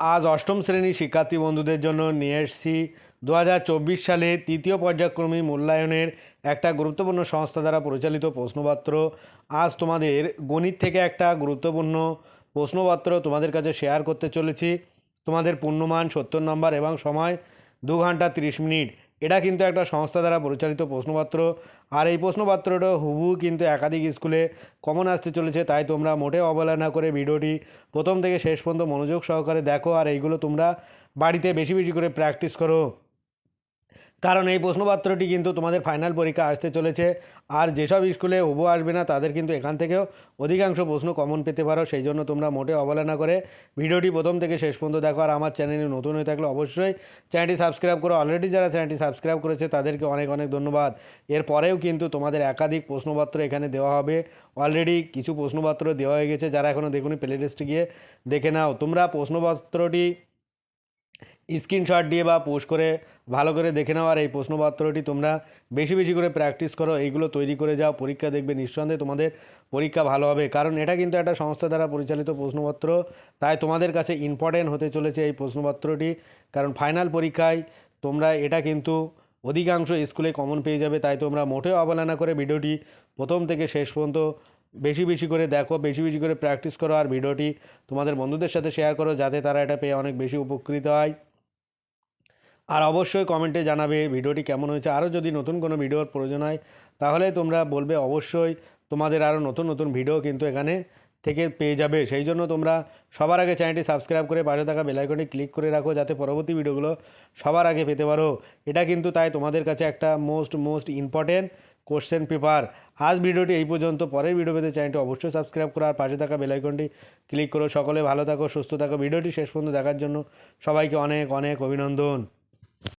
আজ অষ্টম শ্রেণির শিক্ষার্থী বন্ধুদের জন্য নিয়ে এসছি দু হাজার চব্বিশ সালে তৃতীয় পর্যায়ক্রমী মূল্যায়নের একটা গুরুত্বপূর্ণ সংস্থা দ্বারা পরিচালিত প্রশ্নপত্র। আজ তোমাদের গণিত থেকে একটা গুরুত্বপূর্ণ প্রশ্নপত্র তোমাদের কাছে শেয়ার করতে চলেছি। তোমাদের পূর্ণমান সত্তর নম্বর এবং সময় দু ঘণ্টা তিরিশ মিনিট। এটা কিন্তু একটা সংস্থা দ্বারা পরিচালিত প্রশ্নপত্র। আর এই প্রশ্নপত্রটা হুবু কিন্তু একাধিক স্কুলে কমন আসতে চলেছে, তাই তোমরা মোটে অবহেলা করে ভিডিওটি প্রথম থেকে শেষ পর্যন্ত মনোযোগ সহকারে দেখো, আর এইগুলো তোমরা বাড়িতে বেশি বেশি করে প্র্যাকটিস করো। কারণ এই প্রশ্নপত্রটি কিন্তু তোমাদের ফাইনাল পরীক্ষা আসতে চলেছে। আর যেসব স্কুলে হুবু আসবে না, তাদের কিন্তু এখান থেকেও অধিকাংশ প্রশ্ন কমন পেতে পারো। সেই জন্য তোমরা মোটে অবহেলা করে ভিডিওটি প্রথম থেকে শেষ পর্যন্ত দেখো। আর আমার চ্যানেলে নতুন হয়ে থাকলে অবশ্যই চ্যানেলটি সাবস্ক্রাইব করো। অলরেডি যারা চ্যানেলটি সাবস্ক্রাইব করেছে, তাদেরকে অনেক অনেক ধন্যবাদ। এরপরেও কিন্তু তোমাদের একাধিক প্রশ্নপত্র এখানে দেওয়া হবে। অলরেডি কিছু প্রশ্নপত্র দেওয়া হয়ে গেছে। যারা এখনও দেখুন প্লে লিস্টে গিয়ে দেখে নাও। তোমরা প্রশ্নপত্রটি স্ক্রিনশট দিয়ে বা পোস্ট করে ভালো করে দেখে নাও আর এই প্রশ্নপত্রটি তোমরা বেশি বেশি করে প্র্যাকটিস করো, এইগুলো তৈরি করে যাও, পরীক্ষা দেখবে, নিঃসন্দেহে তোমাদের পরীক্ষা ভালো হবে। কারণ এটা কিন্তু একটা সংস্থা দ্বারা পরিচালিত প্রশ্নপত্র, তাই তোমাদের কাছে ইম্পর্টেন্ট হতে চলেছে এই প্রশ্নপত্রটি। কারণ ফাইনাল পরীক্ষায় তোমরা এটা কিন্তু অধিকাংশ স্কুলে কমন পেয়ে যাবে, তাই তোমরা মোটেও অবহেলা না করে ভিডিওটি প্রথম থেকে শেষ পর্যন্ত বেশি বেশি করে দেখো, বেশি বেশি করে প্র্যাকটিস করো আর ভিডিওটি তোমাদের বন্ধুদের সাথে শেয়ার করো যাতে তারা এটা পেয়ে অনেক বেশি উপকৃত হয়। আর অবশ্যই কমেন্টে জানাবে ভিডিওটি কেমন হয়েছে। আরও যদি নতুন কোনো ভিডিওর প্রয়োজন হয়, তাহলে তোমরা বলবে অবশ্যই তোমাদের আরও নতুন নতুন ভিডিও কিন্তু এখানে থেকে পেয়ে যাবে। সেই জন্য তোমরা সবার আগে চ্যানেলটি সাবস্ক্রাইব করে পাশে থাকা বেলাইকনটি ক্লিক করে রাখো যাতে পরবর্তী ভিডিওগুলো সবার আগে পেতে পারো। এটা কিন্তু তাই তোমাদের কাছে একটা most most important question paper আজ ভিডিওটি এই পর্যন্ত। পরের ভিডিও পেতে চ্যানেলটি অবশ্যই সাবস্ক্রাইব করো আর পাশে থাকা বেলাইকনটি ক্লিক করো। সকলে ভালো থাকো, সুস্থ থাকো। ভিডিওটি শেষ পর্যন্ত দেখার জন্য সবাইকে অনেক অনেক অভিনন্দন।